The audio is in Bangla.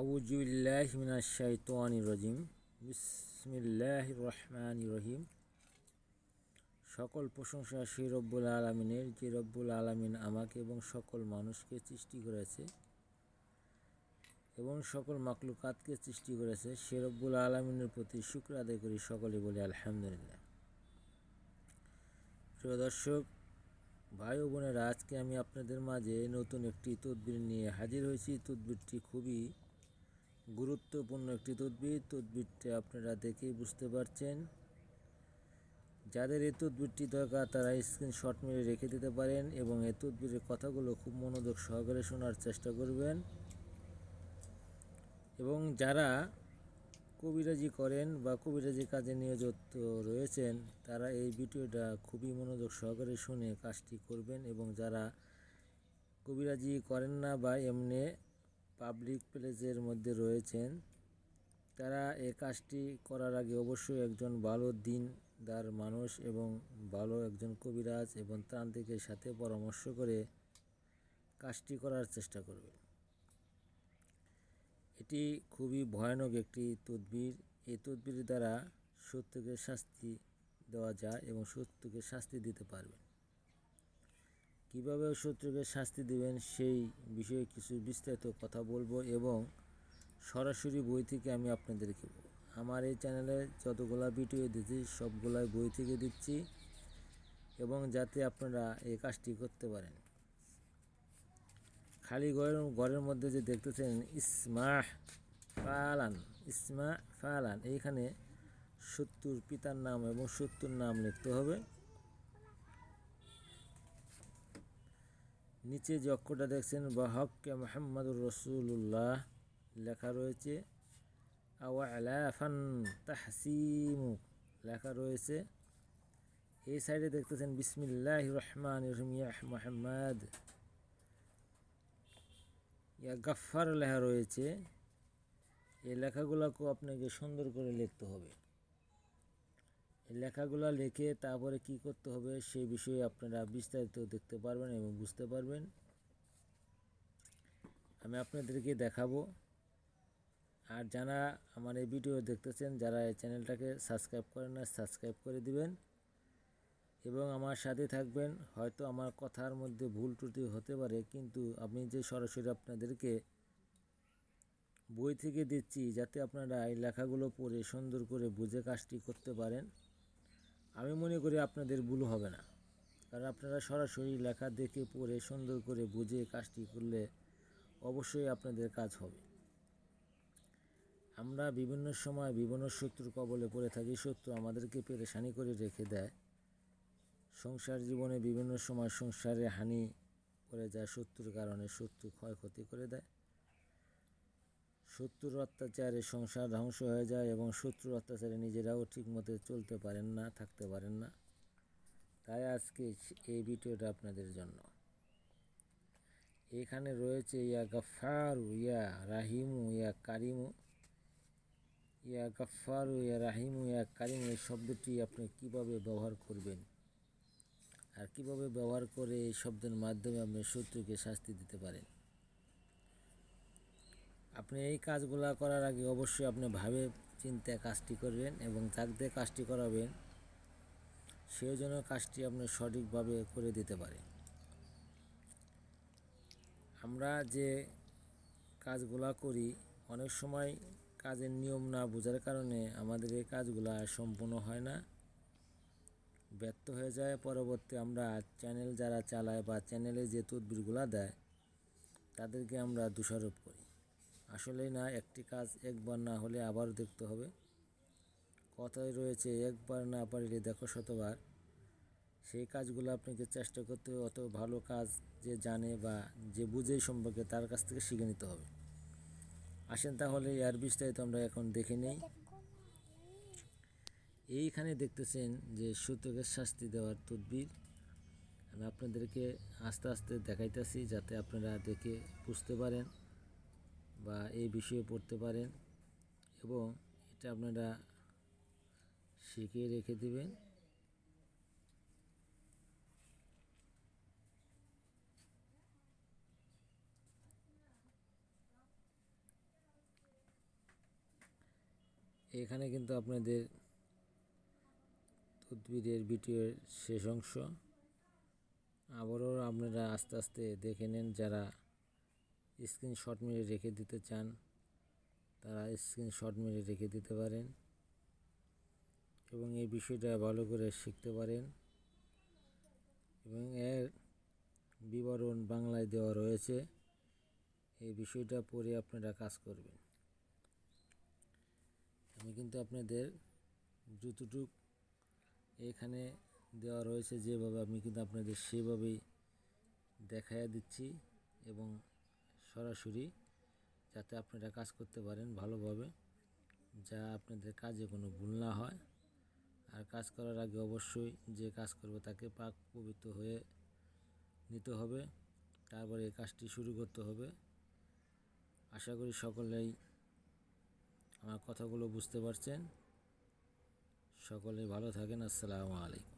আউজুবিল্লাহ মিনাশ শাইতানির রাজিম বিসমিল্লাহির রহমানির রহিম। সকল প্রশংসা সেই রব্বুল আলমিনের, যে রব্বুল আলমিন আমাকে এবং সকল মানুষকে সৃষ্টি করেছে এবং সকল মাকলুকাতকে সৃষ্টি করেছে, সে রব্বুল আলমিনের প্রতি শুক্র আদায় করি, সকলে বলি আলহামদুলিল্লাহ। প্রিয় দর্শক, ভাই ও বোনেরা, আজকে আমি আপনাদের মাঝে নতুন একটি তদবির নিয়ে হাজির হয়েছি। তদবিরটি খুবই গুরুত্বপূর্ণ একটি তদবির। তদবিরটি আপনারা দেখেই বুঝতে পারছেন। যাদের এই তদবিরটি দরকার, তারা স্ক্রিনশট মেরে রেখে দিতে পারেন এবং এই তদবিরের কথাগুলো খুব মনোযোগ সহকারে শোনার চেষ্টা করবেন। এবং যারা কবিরাজি করেন বা কবিরাজি কাজে নিয়োজিত রয়েছেন, তারা এই ভিডিওটা খুবই মনোযোগ সহকারে শুনে কাজটি করবেন এবং যারা কবিরাজি করেন না বা এমনি পাবলিক প্লেসের মধ্যে রয়েছেন। তারা এই কাজটি করার আগে অবশ্যই একজন ভালো দিনদার মানুষ এবং ভালো একজন কবিরাজ এবং তান্ত্রিকের সাথে পরামর্শ করে কাজটি করার চেষ্টা করবে এটি খুবই ভয়ানক একটি তদবির। এই তদবির দ্বারা সত্যকে শাস্তি দেওয়া যায় এবং সত্যকে শাস্তি দিতে পারবেন। কীভাবে শত্রুকে শাস্তি দিবেন সেই বিষয়ে কিছু বিস্তারিত কথা বলব এবং সরাসরি বই থেকে আমি আপনাদেরকে আমার এই চ্যানেলে যতগুলা ভিডিও দিচ্ছি সবগুলাই বই থেকে দিচ্ছি এবং যাতে আপনারা এই কাজটি করতে পারেন। খালি ঘরের ঘরের মধ্যে যে দেখতেছেন ইসমা ফালান ইসমা ফালান, এইখানে সত্তর পিতার নাম এবং সত্তর নাম লিখতে হবে। নিচে যে অক্ষরটা দেখছেন বাহককে মোহাম্মদুর রসুল্লাহ লেখা রয়েছে। আওয়ালাফান তাহসিমু লেখা রয়েছে। এই সাইডে দেখতেছেন বিসমিল্লাহ রহমান রহমিয়াহ মোহাম্মদ। ইয়া গাফার লেখা রয়েছে। এই লেখাগুলোকেও আপনাকে সুন্দর করে লিখতে হবে। লেখাগুলো লিখে তারপরে কি করতে হবে সেই বিষয়ে আপনারা বিস্তারিত দেখতে পারবেন এবং বুঝতে পারবেন। আমি আপনাদেরকে দেখাবো। আর যারা আমার এই ভিডিও দেখতেছেন, যারা এই চ্যানেলটাকে সাবস্ক্রাইব করেন না সাবস্ক্রাইব করে দিবেন। এবং আমার সাথে থাকবেন, হয়তো আমার কথার মধ্যে ভুল ত্রুটি হতে পারে, কিন্তু আমি যে সরাসরি আপনাদেরকে বই থেকে দিচ্ছি, যাতে আপনারা এই লেখাগুলো পড়ে সুন্দর করে বুঝে কাজটি করতে পারেন। আমি মনে করি আপনাদের ভুল হবে না। কারণ আপনারা সরাসরি লেখা দেখে পড়ে, সুন্দর করে বুঝে কাজটি করলে অবশ্যই আপনাদের কাজ হবে। আমরা বিভিন্ন সময় বিভিন্ন শত্রুর কবলে পড়ে থাকি, শত্রু আমাদেরকে পেরেশানি করে রেখে দেয়। সংসার জীবনে বিভিন্ন সময় সংসারে হানি করে যায়, শত্রুর কারণে শত্রু ক্ষয়ক্ষতি করে দেয়। শত্রুর অত্যাচারে সংসার ধ্বংস হয়ে যায় এবং শত্রুর অত্যাচারে নিজেরাও ঠিকমতো চলতে পারেন না, থাকতে পারেন না। তাই আজকে এই ভিডিওটা আপনাদের জন্য। এখানে রয়েছে, ইয়া গফারু ইয়া রাহিমু, ইয়া কারিমু। ইয়া গফারু ইয়া রাহিমু, ইয়া কারিমু, এই শব্দটি আপনি কীভাবে ব্যবহার করবেন? আর কীভাবে ব্যবহার করে এই শব্দের মাধ্যমে আপনি শত্রুকে শাস্তি দিতে পারেন? আপনি এই কাজগুলো করার আগে অবশ্যই আপনি ভাবে চিন্তায় কাজটি করবেন এবং যাক কাজটি করাবেন সেই জন্য কাজটি আপনি সঠিকভাবে করে দিতে পারে। আমরা যে কাজগুলা করি, অনেক সময় কাজের নিয়ম না বোঝার কারণে আমাদের এই কাজগুলা সম্পূর্ণ হয় না। ব্যর্থ হয়ে যায় পরবর্তী আমরা চ্যানেল যারা চালায় বা চ্যানেলে যে তদবিরগুলা দেয়, তাদেরকে আমরা দোষারোপ করি। আসলেই না, একটি কাজ একবার না হলে আবারও দেখতে হবে। কথাই রয়েছে, একবার না পারিলে দেখো শতবার। সেই কাজগুলো আপনাকে চেষ্টা করতে হবে, অত ভালো কাজ যে জানে বা যে বুঝে সম্পর্কে তার কাছ থেকে শিখে নিতে হবে। আসেন তাহলে, এর বিস্তারিত আমরা এখন দেখে নেই। এইখানে দেখতেছেন যে সূতকের শাস্তি দেওয়ার তদবির। আমি আপনাদেরকে আস্তে আস্তে দেখাইতেছি যাতে আপনারা দেখে বুঝতে পারেন। বা এই বিষয়ে পড়তে পারেন এবং এটা আপনারা শিখে রেখে দেবেন। এখানে কিন্তু আপনাদের তদবিরের ভিডিওর শেষ অংশ। আবারও আপনারা আস্তে আস্তে দেখে নেন যারা স্ক্রিনশট মেরে রেখে দিতে চান, তারা স্ক্রিনশট মেরে রেখে দিতে পারেন এবং এই বিষয়টা ভালো করে শিখতে পারেন এবং এর বিবরণ বাংলায় দেওয়া রয়েছে। এই বিষয়টা পড়ে আপনারা কাজ করবেন। আমি কিন্তু আপনাদের যতটুক এখানে দেওয়া রয়েছে, যেভাবে আমি কিন্তু আপনাদের সেভাবেই দেখাইয়া দিচ্ছি এবং সরাসরি যাতে আপনারা কাজ করতে পারেন ভালোভাবে, যা আপনাদের কাজে কোনো ভুল না হয়। আর কাজ করার আগে অবশ্যই যে কাজ করবে তাকে পাক পবিত্র হয়ে নিতে হবে। তারপরে এই কাজটি শুরু করতে হবে। আশা করি সকলেই আমার কথাগুলো বুঝতে পারছেন। সকলেই ভালো থাকেন। আসসালামু আলাইকুম।